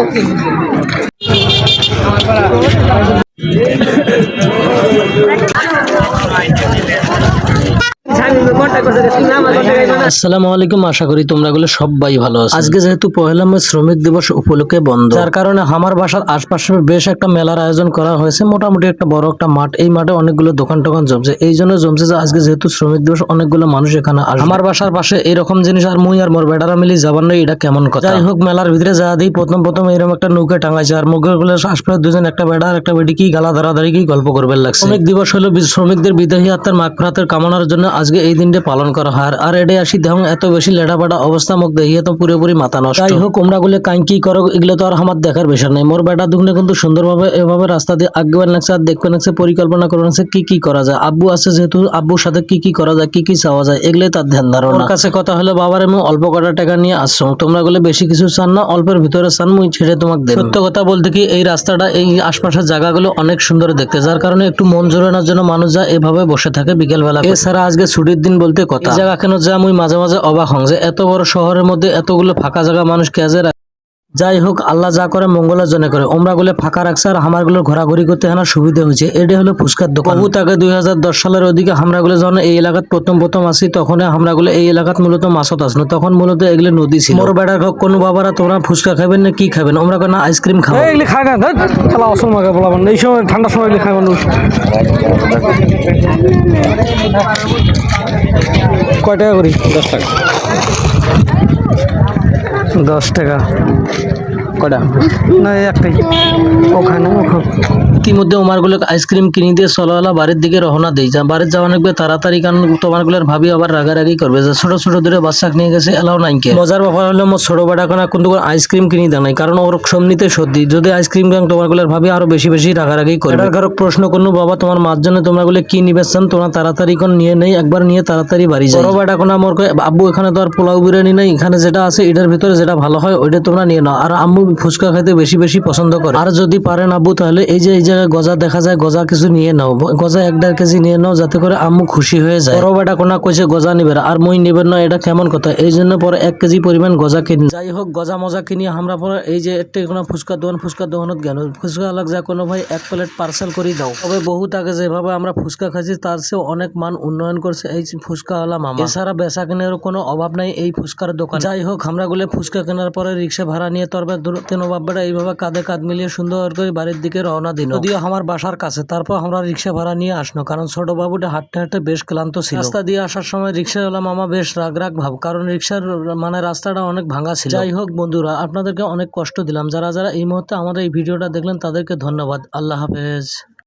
ওকে আসসালামু আলাইকুম আশা করি তোমরা গুলো সবাই ভালো আছো। আজকে যেহেতু পহেলা মে শ্রমিক দিবস উপলক্ষে বন্ধ। যার কারণে আমার বাসার আশপাশে বেশ একটা মেলার আয়োজন করা হয়েছে। মোটামুটি একটা বড় একটা মাঠ। এই মাঠে অনেকগুলো দোকান টোকান জমছে। এই জন্য জমছে যে আজকে যেহেতু শ্রমিক দিবস অনেকগুলো মানুষ এখানে আসবে। আমার বাসার পাশে এরকম জিনিস আর মুই আর মোর বেটারা মিলি যাবার নয় এটা কেমন কথা? যাই হোক মেলার ভিতরে যা দিই প্রথম প্রথম এরকম একটা নৌকা টাঙাইছে। আর মুখগুলো আশপাশে দুজন একটা বেটা আর একটা বেটি কি গালা ধরাধরি কি গল্প করবে লাগছে। শ্রমিক দিবস হলো শ্রমিকদের বিদেহী আত্মার মাগফিরাতের কামনার জন্য আজকে এই দিনটা পালন করা হয় আর- এডে আসি দেখুন এত বেশি লেডাপাডা অবস্থা মুখ দেখিয়ে তো পুরোপুরি মাথা নষ্ট। যাই হোক তোমরা গুলো কাই কি করো এগুলো তো আর আমার দেখার বিষয় নাই। মোর বেটা দুগুলো কিন্তু সুন্দরভাবে এভাবে রাস্তা দিয়ে আগবে লাগছে আর দেখবে লাগছে পরিকল্পনা করে লাগছে কি কি করা যায়। আব্বু আছে যেহেতু আব্বুর সাথে কি কি করা যায় কি কি চাওয়া যায় এগুলো তার ধ্যান ধারণা। কাছে কথা হলো বাবার আমি অল্প কটা টাকা নিয়ে আসছো। তোমরা গুলো বেশি কিছু চান না অল্পের ভিতরে চান মুই ছেড়ে তোমাকে দেব। সত্য কথা বলতে কি এই রাস্তাটা এই আশপাশের জায়গাগুলো অনেক সুন্দর দেখতে। যার কারণে একটু মন জোরানোর জন্য মানুষ যা এভাবে বসে থাকে বিকেল বেলা এছাড়া আজকে ছুটির দিন বলতে কথা। এই জায়গা কেন যা মুই মাঝে মাঝে অবাক হং যে এত বড় শহরের মধ্যে এতগুলো ফাঁকা জায়গা মানুষ কেজে রাখে যাই হোক আল্লাহ যা করে মঙ্গলের জন্য করে। ওমরা গুলো ফাঁকা রাখছে আর আমারগুলো ঘোরাঘুরি করতে হানা সুবিধা হয়েছে। এটা হলো ফুচকার দোকান। বহু আগে দুই হাজার দশ সালের ওদিকে আমরা গুলো যখন এই এলাকাত প্রথম প্রথম আসি তখন আমরা গুলো এই এলাকাত মূলত মাছত আসলো তখন মূলত এগুলো নদী ছিল। মোর বেড়ার হোক কোনো বাবারা তোমরা ফুচকা খাবেন না কি খাবেন আমরা না আইসক্রিম খাব এগুলি খায় না ধর। খেলা অসল মাকে বলাবেন এই সময় ঠান্ডার সময় এগুলি খায় মানুষ। কয় টাকা করি? দশ টাকা। দশ টাকা। কয়টা না একটাই। ও খায় না ও খাও ইতিমধ্যে ওমারগুলো আইসক্রিম কিনে দিয়ে চলাওয়ালা বাড়ির দিকে রওনা দেই। যা বাড়ির যাওয়া লাগবে তাড়াতাড়ি কারণ তোমারগুলোর ভাবি আবার রাগারাগি করবে। যে ছোট ছোট দূরে বাচ্চা নিয়ে গেছে এলাও নাই কে। মজার ব্যাপার হলো মোর ছোট বেটা কোনা কিন্তু আইসক্রিম কিনে দেয় নাই কারণ ওর সমনিতে সর্দি। যদি আইসক্রিম খান তোমারগুলোর ভাবি আরও বেশি বেশি রাগারাগি এটার কারও প্রশ্ন করল বাবা তোমার মার জন্য তোমরা গুলো কি নিবে চান? তোমরা তাড়াতাড়ি কোন নিয়ে নেই একবার নিয়ে তাড়াতাড়ি বাড়ি যাই। বড় বেটা কোনা মোর আব্বু এখানে তো আর পোলাও বিরিয়ানি নাই এখানে যেটা আছে এটার ভিতরে যেটা ভালো হয় ওইটা তোমরা নিয়ে নাও। আর আম্মু ফুচকা খেতে বেশি বেশি পছন্দ করে। আর যদি পারেন আব্বু, তাহলে এই যে এই জায়গায় গজা দেখা যায়, গজা কিছু নিয়ে নাও। গজা এক দেড় কেজি নিয়ে নাও, যাতে করে আম্মু খুশি হয়ে যায়। বড় বেটা কোনা কইছে, গজা নিবে আর মুই নিবেন না, এটা কেমন কথা? এই জন্য পরে এক কেজি পরিমাণ গজা কিনি। যাই হোক, গজা মজা কিনি, আমরা পরে এই যে একটা কোনো ফুচকা দোকান, ফুচকা দোকানত গেল। ফুচকা লাগ যা কোনো ভাই এক প্লেট পার্সেল করে দাও। তবে বহুত আগে যেভাবে আমরা ফুচকা খাচ্ছি তার চেয়ে অনেক মান উন্নয়ন করছে এই ফুচকাওয়ালা মামা। এছাড়া বেচা কেনার কোনো অভাব নাই এই ফুচকার দোকান। যাই হোক, আমরা গুলো ফুচকা কেনার পরে রিক্সা ভাড়া নিয়ে তরবে তেন বাব্বাটা এইভাবে কাঁধে কাঁধ মিলিয়ে সুন্দর করে বাড়ির দিকে রওনা দিল। যদিও আমার বাসার কাছে, তারপর আমরা রিক্সা ভাড়া নিয়ে আসলো কারণ ছোট বাবুটা হাঁটতে হাঁটতে বেশ ক্লান্ত ছিল। রাস্তা দিয়ে আসার সময় রিক্সা হলাম আমার বেশ রাগ রাগ ভাব, কারণ রিক্সার মানে রাস্তাটা অনেক ভাঙা ছিল। যাই হোক বন্ধুরা, আপনাদেরকে অনেক কষ্ট দিলাম। যারা যারা এই মুহূর্তে আমাদের এই ভিডিওটা দেখলেন, তাদেরকে ধন্যবাদ। আল্লাহ হাফেজ।